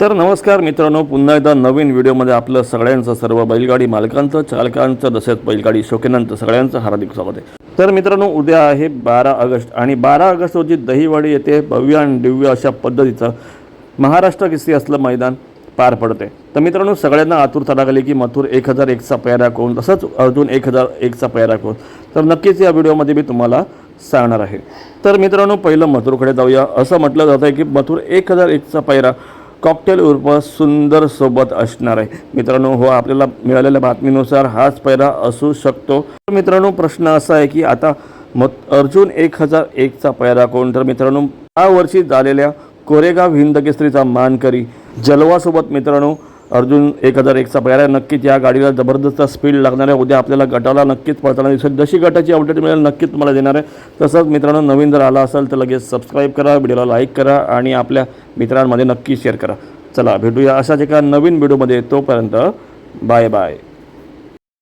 तर नमस्कार मित्रांनो पुन्हा एकदा नवीन व्हिडिओमध्ये आपलं सगळ्यांचं सर्व बैलगाडी मालकांचं चालकांचं तसेच बैलगाडी शौकीनांचं सगळ्यांचं हार्दिक स्वागत आहे. तर मित्रांनो उद्या आहे बारा ऑगस्ट आणि बारा ऑगस्ट रोजी दहीवाडी येथे भव्य आणि दिव्य अशा पद्धतीचं महाराष्ट्र किस्ती असलं मैदान पार पडते तर मित्रांनो सगळ्यांना आतुरता लागली की मथुर एक हजार एकचा पैरा कोण तसंच अर्जुन एक हजार एकचा पैरा कोण. तर नक्कीच या व्हिडिओमध्ये मी तुम्हाला सांगणार आहे. तर मित्रांनो पहिलं मथुरकडे जाऊया. असं म्हटलं जातं की मथुर एक हजार एकचा पैरा कॉकटेल उर्फ सुंदर सोबत असणार आहे. मित्रांनो हो आपल्याला मिळालेल्या बातमीनुसार हाच पहिला असू शकतो. तर मित्रांनो प्रश्न असा आहे की आता मत अर्जुन एक हजार एकचा पैरा कोण? तर मित्रांनो या वर्षी झालेल्या कोरेगाव हिंद केसरीचा मानकरी जलवासोबत मित्रांनो अर्जुन एक हजार एकचा पैरा आहे. नक्कीच या गाडीला जबरदस्त स्पीड लागणार आहे. उद्या आपल्याला गटाला नक्कीच पळताना दिसेल. जशी गटाची अपडेट मिळेल नक्कीच तुम्हाला देणार आहे. तसंच मित्रांनो नवीन जर आला असेल तर लगेच सबस्क्राईब करा व्हिडिओला लाईक करा आणि आपल्या मित्रांमध्ये नक्की शेअर करा. चला भेटूया अशाच एका नवीन व्हिडिओमध्ये तोपर्यंत बाय बाय